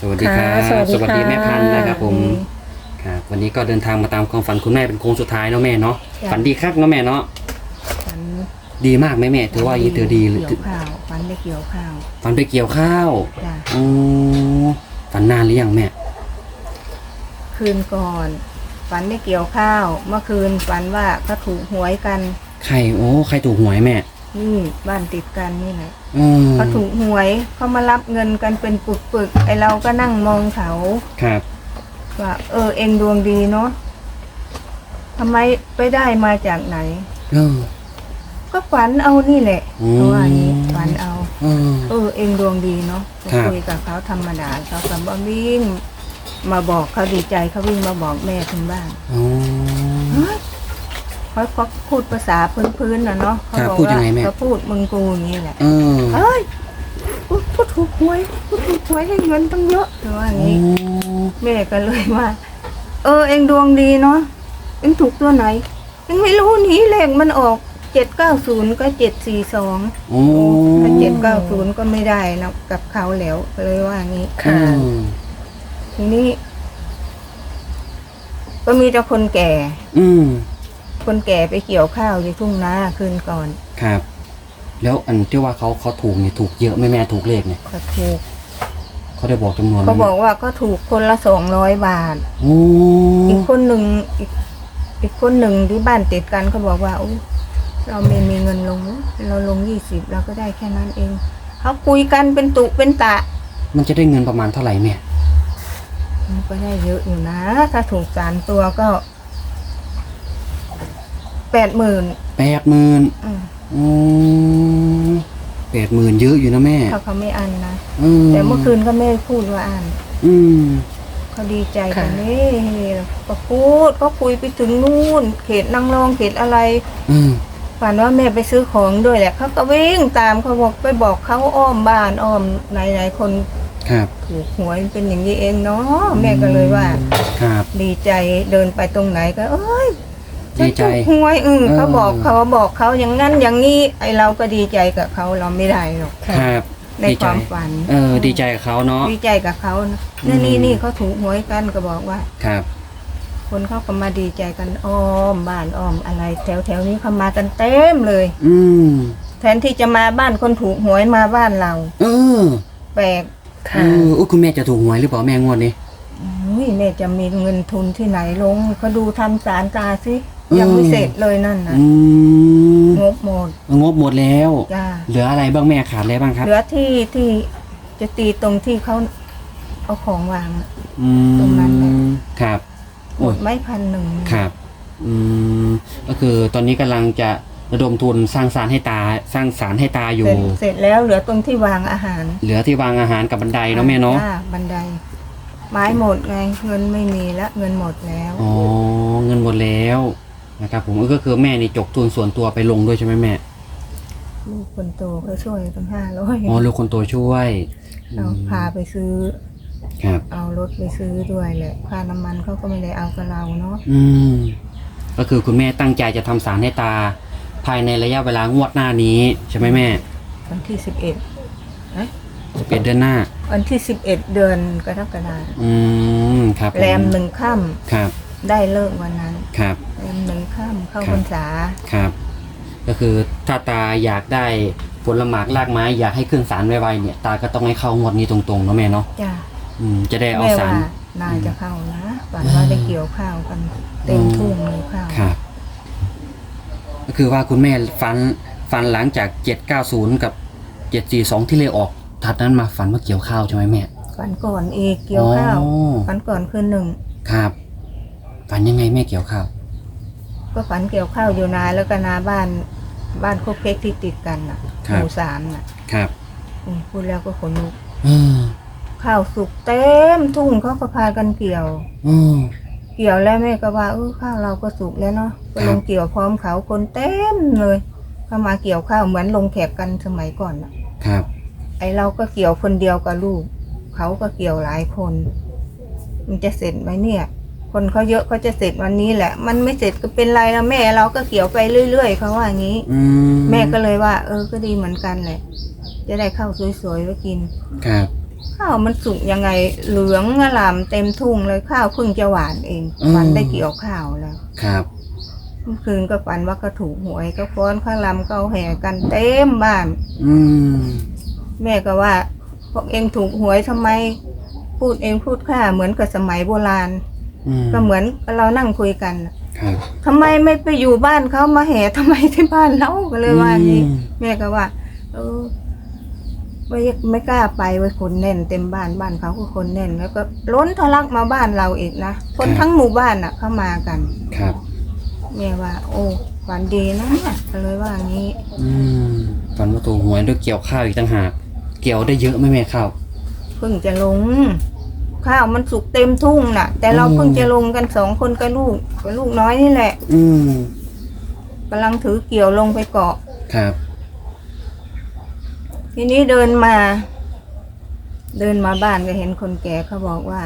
สวัสดีครับค่ะสวัสดีค่ะแม่พันธุ์นะครับผมครับวันนี้ก็เดินทางมาตามความฝันคุณแม่เป็นโค้งสุดท้ายเนาะแม่เนาะจ้ะฝันดีครับเนาะแม่เนาะฝันดีมากไหมแม่ถือว่ายีถือดีหรือเกี่ยวข้าวฝันได้เกี่ยวข้าวฝันไปเกี่ยวข้าวจ้ะอ๋อฝันนานหรือยังแม่คืนก่อน ฝันได้เกี่ยวข้าว เมื่อคืนฝันว่าก็ถูกหวยกัน ใครโอ้ใครถูกหวยแม่ นี่บ้านติดกันนี่แหละอืมเขาถูกหวยเขามารับเงินกันเป็นปึกๆไอเราก็นั่งมองเขาครับ ว่า เออเองดวงดีเนาะทำไมไปได้มาจากไหน เออ ก็ฝันเอานี่แหละอืม เพราะว่านี้ฝันเอา เออ เออเองดวงดีเนาะก็ครับ คุยกับเขาธรรมดาเขาก็มาวิ่ง มาบอกเขาดีใจเขาวิ่งมาบอกแม่ถึงบ้าน อ๋อเฮ้ย เขาเขาพูดภาษาพื้นๆนะเนาะเขาครับบอกพูดยัว่างไงแม่ เขาพูดมึงกูอย่างนี้แหละเออเอ้ยพูดพูดถูกหวยพูดถูกหวยให้เงินตั้งเยอะแต่ว่าอย่างอ๋นี้อแม่ก็เลยว่า เออ เองดวงดีเนาะเองถูกตัวไหนเองไม่รู้หนีเลขมันออกเจ็ดเก้าศูนย์ก็เจ็ดสี่สองโอ้ถ้าเจ็ดเก้าศูนย์ก็ไม่ได้นะกับเขาแล้วก็เลยว่างี้ค่ะทีนี้ ก็มีแต่คนแก่ อืม คนแก่ไปเกี่ยวข้าวอยู่ทุ่งนาคืนก่อน ครับ แล้วอันที่ว่าเขาเขาถูกเนี่ยถูกเยอะไหมแม่ถูกเลขเนี่ยก็ถูกเขาได้บอกจำนวนไหมเขาบอกว่าก็ถูกคนละสองร้อยบาท โอ้อีกคนหนึ่งอีกอีกคนหนึ่งที่บ้านติดกันเขาบอกว่าอุ๊ยเราไม่มีเงินลงเราลงยี่สิบเราก็ได้แค่นั้นเองเขาคุยกันเป็นตุเป็นตะ มันจะได้เงินประมาณเท่าไหร่แม่ มันก็ได้เยอะอยู่นะ ถ้าถูกสามตัวก็แปดหมื่นแปดหมื่นอืมแปดหมื่นเยอะอยู่นะแม่ถ้าเขาไม่อันนะอืมแต่เมื่อคืนก็ไม่ได้พูดว่าอันอืมเขาดีใจกันนี่ก็พูดก็คุยไปถึงนู่น เขตนางรองเขตอะไรอืมฝันว่าแม่ไปซื้อของด้วยแหละเขาก็วิ่งตามเขาบอกไปบอกเขาอ้อมบ้านอ้อมไหนไหนๆคนครับถูกหวยเป็นอย่างนี้เองเนาะแม่ก็เลยว่า ครับ ดีใจเดินไปตรงไหนก็ เอ้ย ฉันดีใจ ถูกหวยอือเออเขาบอกเขาบอกเขาอย่างนั้นอย่างนี้ไอเราก็ดีใจกับเขาเราไม่ได้หรอกครับในดีคใจวามฝันเออ ดีใจกับเขาเนาะ ดีใจกับเขานะอืมนี่นี่นี่เขาถูกหวยกันก็บอกว่า ครับ คนเขาก็มาดีใจกันอ้อมบ้านอ้อมอะไร แถวแถวนี้เขามากันเต็มเลย อืมแทนที่จะมาบ้านคนถูกหวยมาบ้านเราเออแปลกเอออุ๊ยคุณแม่จะถูกหวยหรือเปล่าแม่งวดนี้ อุ้ยแม่จะมีเงินทุนที่ไหนลงเขาดูทำสารตาสิอืม ยังไม่เสร็จเลยนั่นนะอืมงบหมดงบหมดแล้ว จ้าเหลืออะไรบ้างแม่ขาดอะไรบ้างครับ เหลือที่ที่จะตีตรงที่เขาเอาของวางอะ อืตรงนั้นแหละ มครับหมโอ้ยดไม่พันหนึ่งครับอืมก็คือตอนนี้กำลังจะระดมทุนสร้างสารให้ตาสร้างสารให้ตาอเสยู่ร็จเสร็จแล้วเหลือตรงที่วางอาหารเหลือที่วางอาหารกับบันไดเนาะแม่เนาะจ้บันได ไม้หมดไงเงินไม่มีแล้วเงินหมดแล้ว อ๋อเงินหมดแล้ว นะครับผมก็คือแม่นี่จกทุนส่วนตัวไปลงด้วยใช่ไหมแม่ลูกคนโตเขาช่วยตั้งห้าร้อยอ๋อลูกคนโตช่วยเราพาไปซื้อ ครับ เอารถไปซื้อด้วยแหละค่าน้ำมันเขาก็ไม่ได้เอากับเราเนาะอืมก็คือคุณแม่ตั้งใจจะทำสารให้ตา ภายในระยะเวลางวดหน้านี้ใช่ไหมแม่วันที่สิบเอ็ดจะเป็นเดือนหน้า วันที่สิบเอ็ดเดือนกรกฎาคมอืมครับผแรมหนึ่งค่ครับำ ได้เลิกวันนั้นครับแรมหนึ่งค่ำเข้าครับพรรษาครับ ก็คือถ้าตาอยากได้ผลหมากรากไม้อยากให้ขึ้นสารไวๆเนี่ย ตาก็ต้องให้เข้างวดนี้ตรงๆเนาะแม่เนาะจ้าอืมจะได้เอาแม่สารว่าน่าจะเข้านะฝันว่าได้เกี่ยวข้าวกันเต็มทุ่งเลยข้าว ครับ ก็คือว่าคุณแม่ฝันฝันหลังจากเจ็ดเก้าศูนย์กับเจ็ดสี่สองที่เลยออก ถัดนั้นมาฝันว่าเกี่ยวข้าวใช่ไหมแม่ ฝันก่อนอีกเกี่ยวข้าวอ๋อฝันก่อนคืนหนึ่งครับ ฝันยังไงแม่เกี่ยวข้าวก็ฝันเกี่ยวข้าวอยู่นาแล้วก็นาบ้านบ้านโคกเพชรที่ติดกันน่ะครัหบมู่สามน่ะครับอืมพูดแล้วก็ขนลุกอืมข้าวสุกเต็มทุ่งเขาก็พากันเกี่ยว อืม เกี่ยวแล้วแม่ก็ว่าเออข้าวเราก็สุกแล้วเนาะก็ลงเกี่ยวพร้อมเขาคนเต็มเลยเข้ามาเกี่ยวข้าวเหมือนลงแขกกันสมัยก่อนน่ะ ครับ ไอเราก็เกี่ยวคนเดียวกับลูก เขาก็เกี่ยวหลายคน มันจะเสร็จไหมเนี่ย คนเขาเยอะเขาจะเสร็จวันนี้แหละ มันไม่เสร็จก็เป็นไรแล้วแม่เราก็เกี่ยวไปเรื่อยๆเขาว่าอย่างนี้ อืมแม่ก็เลยว่า เออก็ดีเหมือนกันแหละ จะได้ข้าวสวยๆไว้กิน ครับข้าวมันสุกยังไงเหลืองอลามเต็มทุ่งเลยข้าวเพิ่งจะหวานเองฝันได้เกี่ยวข้าวแล้วครับเมื่อคืนก็ฝันว่าก็ถูกหวยก็ฟ้อนข้าวลำก็เอาแห่กันเต็มบ้าน อืมแม่ก็ว่าพวกเองถูกหวยทำไม พูดเองพูดข้าเหมือนกับสมัยโบราณอืม ก็เหมือนเรานั่งคุยกันน่ะครับทำไมไม่ไปอยู่บ้านเขามาแห่ทำไมที่บ้านเราก็เลยว่าอย่างนี้อืมแม่ก็ว่า เออไม่ไม่กล้าไปไว้ยคนแน่นเต็มบ้านบ้านเขาก็คนแน่น แล้วก็ล้นทะลักมาบ้านเราอีกนะคนทั้งหมู่บ้านอะ เข้ามากันครับแม่ว่า โอ้ฝันดีนะเนี่ยก็เลยว่าอย่างนี้ อืมฝันว่าตัวหวยด้วยเกี่ยวข้าวอีกต่างหากเกี่ยวได้เยอะไหมแม่ข้าวเพิ่งจะลง ข้าวมันสุกเต็มทุ่งน่ะ แต่เราอืมเพิ่งจะลงกันสองคนกับลูกกับลูกน้อยนี่แหละอืมกำลังถือเกี่ยวลงไปเกาะ ครับ ทีนี้เดินมา เดินมาบ้านก็เห็นคนแก่เขาบอกว่า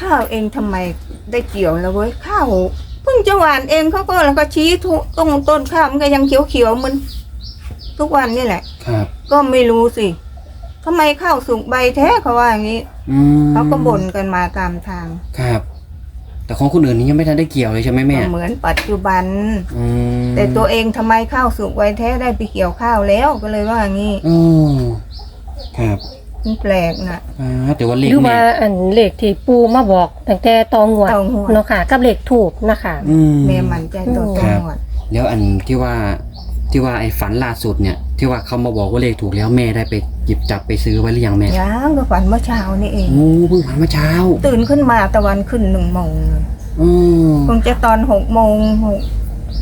ข้าวเองทำไมได้เกี่ยวแล้วเว้ยข้าวเพิ่งจะหวานเองเขาก็แล้วก็ชี้ทุตรงต้นข้าวมันก็ยังเขียวๆเหมันทุกวันนี่แหละ ครับ ก็ไม่รู้สิ ทำไมข้าวสุกใบแท้เขาว่าอย่างนี้อืมเขาก็บ่นกันมาตามทางครับ แต่ของคนอื่นนี่ยังไม่ทันได้เกี่ยวเลยใช่ไหมแม่ก็เหมือนปัจจุบัน อืมแต่ตัวเองทำไมข้าวสุกไวแท้ได้ไปเกี่ยวข้าวแล้วก็เลยว่างี้อืมครับมันแปลกนะ อ่าแต่ว่าเลขหรือแม่ว่าอันเลขที่ปูมาบอกตั้งแต่ตองวดตองวด เนาะค่ะ กับเลขถูกนะคะ อืม แม่มันใจตัวตครับงวดแล้วอันที่ว่า ที่ว่าไอ้ฝันล่าสุดเนี่ย ที่ว่าเขามาบอกว่าเลขถูกแล้วแม่ได้ไปหยิบจับไปซื้อไว้หรือยังแม่ยังก็ฝันเมื่อเช้านี่เองโอ้เพิ่งฝันเมื่อเช้า ตื่นขึ้นมาตะวันขึ้นหนึ่งโมงเลยอืมคงจะตอนหกโมงหก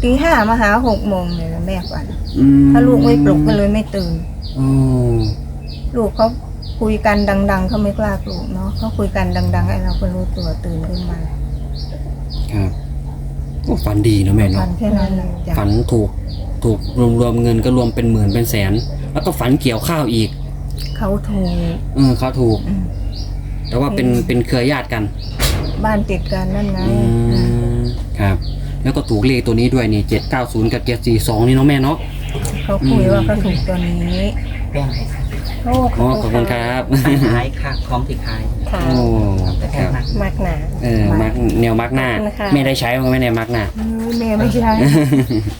ตีห้ามาหาหกโมงเลยนะแม่ฝันอืมถ้าลูกไม่ปลุกก็เลยไม่ตื่นอืมลูกเขาคุยกันดัง ๆเขาไม่กล้าปลุกเนาะเขาคุยกันดังๆไอ้เราก็รู้ตัวตื่นขึ้นมาครับโอ้ฝันดีเนอะแม่ฝัเนาะนแค่นั้นแหละจ้ะฝันถูก ถูกรวมรวมเงินก็รวมเป็นหมื่นเป็นแสน แล้วก็ฝันเกี่ยวข้าวอีก เขาถูกเออเขาถูก อืมแต่ว่าเป็นเป็นเครือญาติกันบ้านติดกันนั่นไงอืมครับ แล้วก็ถูกเลขตัวนี้ด้วยนี่เจ็ดเก้าศูนย์กับเจ็ดสี่สองนี่เนาะแม่เนาะ เขาคุยว่าเขาถูกตัวนี้ แบ่งให้ค่ะ โอ้อ๋อขอบคุณครับขายค่ะของที่ขายค่ะ โอ้แต่คแค่รับมามากหนา เออมักแนวมักหน้าขอบคุณนะคะไม่ได้ใช้มั้งไม่ได้มักหน้า เออแม่ไม่ใช่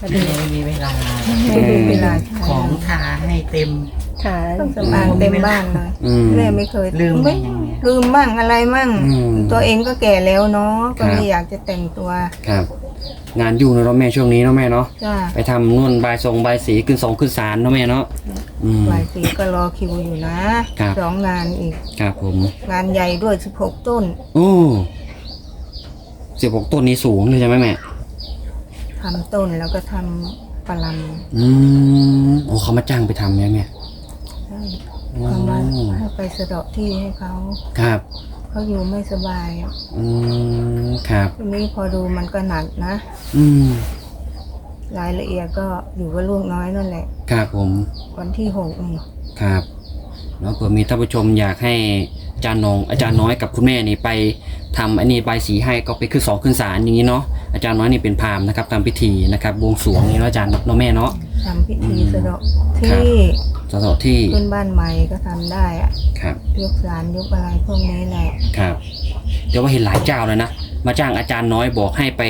ไม่มีเวลา แม่ดูเวลาใช้ของทาให้เต็ม ค่ะเครื่องสำอางเต็มบ้านเลยอืม แม่ไม่เคยลืมไปไม่ยังไง ลืมมั่งอะไรมั่ง อืมตัวเองก็แก่แล้วเนาะก็ครัไม่บอยากจะแต่งตัวครับ งานยุ่งเนอะเนาะแม่ช่วงนี้เนาะแม่เนาะจ้าไปทำนู่นบายทรงบายสีขึ้นสองขึ้นศาลเนาะแม่เนาะ อืม หลายสีก็รอคิวอยู่นะครับ สองงานอีก ครับผม งานใหญ่ด้วยสิบหกต้นโอ้สิบหกต้นนี้สูงเลยใช่ไหมแม่ ทำต้นแล้วก็ทำปลาอืมโอ้เขามาจ้างไปทำเนี่ยแม่ใช่โอ้เขามาให้ไปสะเดาะที่ให้เขาครับ เขาอยู่ไม่สบายอะอืม ครับ ทีนี้พอดูมันก็หนักนะ อืม รายละเอียดก็อยู่กับลูกน้อยนั่นแหละ ครับผม วันที่หกนี่ครับ แล้วเผื่อมีท่านผู้ชมอยากให้อาจารย์นงอาจารย์น้อยกับคุณแม่นี่ไปทำอันนี้ใบายสีให้ก็ไปขึ้นสองขึ้นศาลอย่างนี้เนาะอาจารย์น้อยนี่เป็นพราหมณ์นะครับทำพิธีนะครับบวงสรวงนี่เนาะอาจารย์เนาะแม่เนาะ ทำพิธีอืมสะเดาะครับที่สถานที่ขึ้นบ้านใหม่ก็ทำได้อะครับยกสารยกอะไรพวกนี้แหละ ครับเดี๋ยวว่าเห็นหลายเจ้าเลยนะ มาจ้างอาจารย์น้อยบอกให้ไป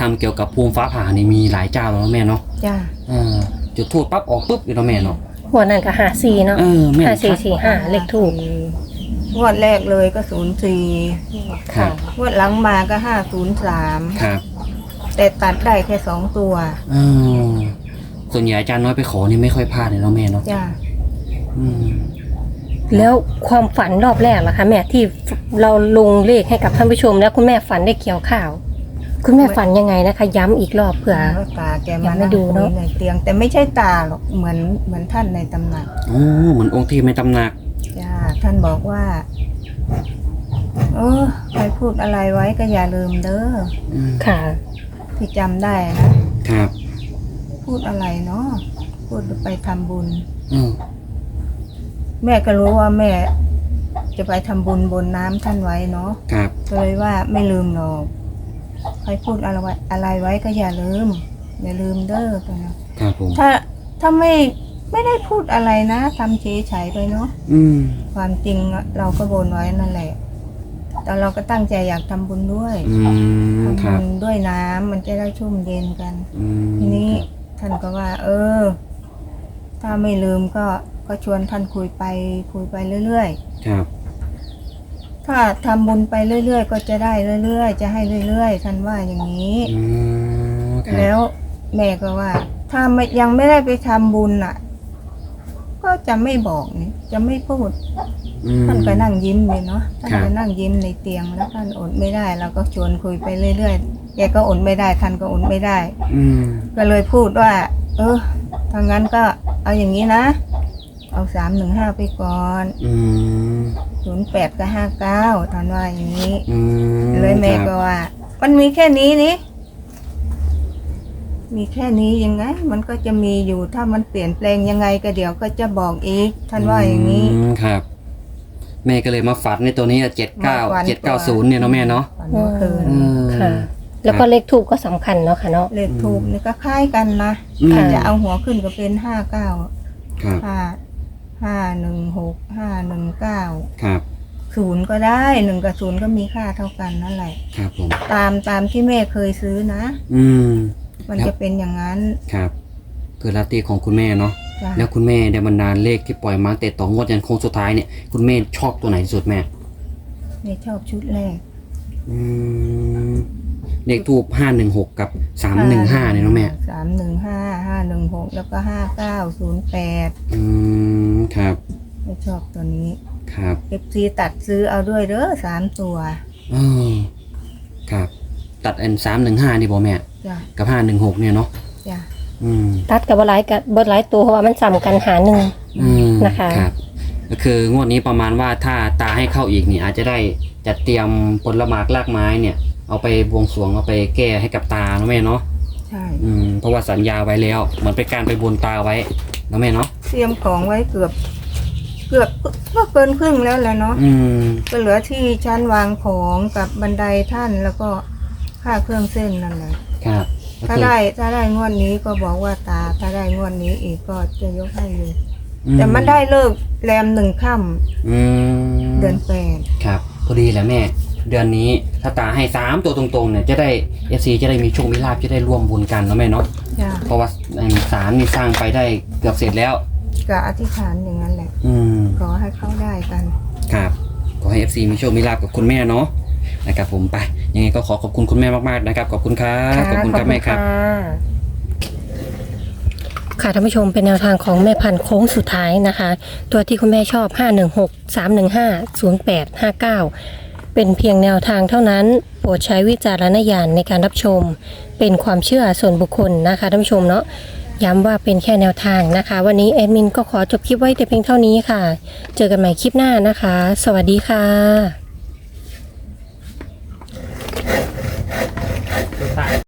ทำเกี่ยวกับภูมิฟ้าผ่านี่มีหลายเจ้าแล้วเนาะแม่เนาะจ้าเออจุดทูบปั๊บออกปุ๊บอยู่เนาะแม่เนาะหัวนั่นก็หาซีเนาะเออแม่ห้าสี่สี่ห้าเลขถูกงวดแรกเลยก็ศูนย์สี่ครัค่ะบงวดหลังมาก็ห้าศูนย์สามครับแต่ตัดได้แค่สองตัวเออส่วนใหญ่อาจารย์น้อยไปขอนี่ไม่ค่อยพลาดเลยเนาะแม่เนาะจ้าอืม แล้วความฝันรอบแรกล่ะคะแม่ที่เราลงเลขให้กับท่านผู้ชม แล้วคุณแม่ฝันได้เกี่ยวข้าว คุณแม่ฝันยังไงนะคะ ย้ำอีกรอบเผื่อแล้วตาแกยัมางไม่นั่งดูคุเนอะยในเตียง แต่ไม่ใช่ตาหรอกเหมือนเหมือนท่านในตำหนักโอ้เหมือนองค์ที่ไม่ตำหนัก จ้าท่านบอกว่า เออใครพูดอะไรไว้ก็อย่าลืมเด้ออืมค่ะ ที่จำได้นะครับ พูดอะไรเนาะพูดไปทำบุญ อืม แม่ก็รู้ว่าแม่ จะไปทำบุญบนน้ำท่านไว้เนาะครับก็เลยว่าไม่ลืมหรอกใครพูดอะไรไว้อะไรไว้ก็อย่าลืม อย่าลืมเด้อกันนะครับผมถ้าถ้าไม่ไม่ได้พูดอะไรนะทำเฉยๆไปเนาะอืมความจริงอะเราก็บนไว้นั่นแหละแต่เราก็ตั้งใจอยากทำบุญด้วยอืมทำครับุบญด้วยน้ำมันจะได้ชุ่มเย็นกัน อืมทีนี้ท่านก็ว่า เออ ถ้าไม่ลืมก็ ก็ชวนท่านคุยไปคุยไปเรื่อยครับ ๆ ถ้าทำบุญไปเรื่อย ๆ ก็จะได้เรื่อย ๆ จะให้เรื่อย ๆ ท่านว่าอย่างนี้อืมครับแล้วแม่ก็ว่า ถ้าไม่ยังไม่ได้ไปทำบุญอะ ก็จะไม่บอกนี่จะไม่พูด อืม ท่านก็นั่งยิ้มเลยเนาะท่านครับก็นั่งยิ้มในเตียงแล้วท่านอดไม่ได้เราก็ชวนคุยไปเรื่อยๆแกก็อดไม่ได้ท่านก็อดไม่ได้ อืมก็เลยพูดว่า เออถ้างั้นก็เอาอย่างนี้นะ เอาสามหนึ่งห้าไปก่อนอืมศูนย์แปดกับห้าเก้าท่านว่าอย่างนี้ อืมเลยแม่ครับก็ว่า มันมีแค่นี้นี่มีแค่นี้ยังไง มันก็จะมีอยู่ถ้ามันเปลี่ยนแปลงยังไงก็เดี๋ยวก็จะบอกอีก ท่านว่าอย่างนี้ มครับ แม่ก็เลยมาฝันในตัวนี้เจ็ดเก้ามาฝัน เจ็ดเก้าศูนย์เนี่ยเนาะแม่เนาะฝันเมื่อคืน อืม ค่ะ แล้วก็เลขทูบก็สำคัญเนาะค่ะเนาะ เลขทูบนี่ก็คล้ายกันนะอืมถ้าจะเอาหัวขึ้นก็เป็นห้าเก้าครับ ห้า ห้าหนึ่งหกห้าหนึ่งเก้าครับศูนย์ก็ได้หนึ่งกับศูนย์ก็มีค่าเท่ากันนั่นแหละ ครับผม ตามตามที่แม่เคยซื้อนะ อืม มันครับจะเป็นอย่างนั้น ครับ คือลาตีของคุณแม่เนาะจ้ะแล้วคุณแม่ได้บรรดาเลขที่ปล่อยมาแต่ต่องวดยันโค้งสุดท้ายเนี่ยคุณแม่ชอบตัวไหนที่สุดแม่ แม่ชอบชุดแรก อืม เลขทูบห้าหนึ่งหกกับสามหนึ่งห้าเนี่ยเนาะแม่สามหนึ่งห้าห้าหนึ่งหกแล้วก็ห้าเก้าศูนย์แปดอืมครับไม่ชอบตัวนี้ครับเอฟซีตัดซื้อเอาด้วยเด้อสามตัวอ๋อครับ ตัดอันสามหนึ่งห้านี่บอแม่ จ้ะกับห้าหนึ่งหกเนี่ยเนาะจ้ะอืมตัดกับบหลายกับบหลายตัวเพราะว่ามันซ้ำกันหาหนึ่ง อืมนะคะ ครับก็คืองวดนี้ประมาณว่าถ้าตาให้เข้าอีกนี่อาจจะได้จัดเตรียมผลหมากลากไม้เนี่ย เอาไปบวงสรวงเอาไปแก้ให้กับตาเนาะแม่เนาะใช่อืมเพราะว่าสัญญาไว้แล้วเหมือนเป็นการไปบนตาไว้เนาะแม่เนาะเตรียมของไว้เกือบ เกือบก็เกินครึ่งแล้วแหละเนาะอืมก็เหลือที่ชั้นวางของกับบันไดท่านแล้วก็ค่าเครื่องเส้นนั่นแหละครับก็ถ้าคือได้ถ้าได้งวดนี้ก็บอกว่าตา ถ้าได้งวดนี้อีกก็จะยกให้อยู่อืแต่มันได้เลิกแรมหนึ่งค่อืมำเดือนแปดครับพอดีแหละแม่ เดือนนี้ถ้าตาให้สามตัวตรงๆเนี่ยจะได้เอฟซีจะได้มีโชคมีลาภจะได้ร่วมบุญกันเนาะแม่เนาะจ้ะเพราะว่าอันสารนี่สร้างไปได้เกือบเสร็จแล้ว ก็อธิษฐานอย่างนั้นแหละ อืม ขอให้เขาได้กัน ครับขอให้ FC มีโชค มีลาภกับคุณแม่เนาะนะครับผมไป ยังไงก็ขอขอบคุณคุณแม่มาก ๆ นะครับ ขอบคุณครับ ขอบคุณครับแม่ครับ ค่ะท่านผู้ชมเป็นแนวทางของแม่พันธุ์โค้งสุดท้ายนะคะ ตัวที่คุณแม่ชอบ 516 315 0859 เป็นเพียงแนวทางเท่านั้น โปรดใช้วิจารณญาณในการรับชม เป็นความเชื่อส่วนบุคคลนะคะท่านผู้ชมเนาะย้ำว่าเป็นแค่แนวทางนะคะ วันนี้แอดมินก็ขอจบคลิปไว้แต่เพียงเท่านี้ค่ะ เจอกันใหม่คลิปหน้านะคะ สวัสดีค่ะ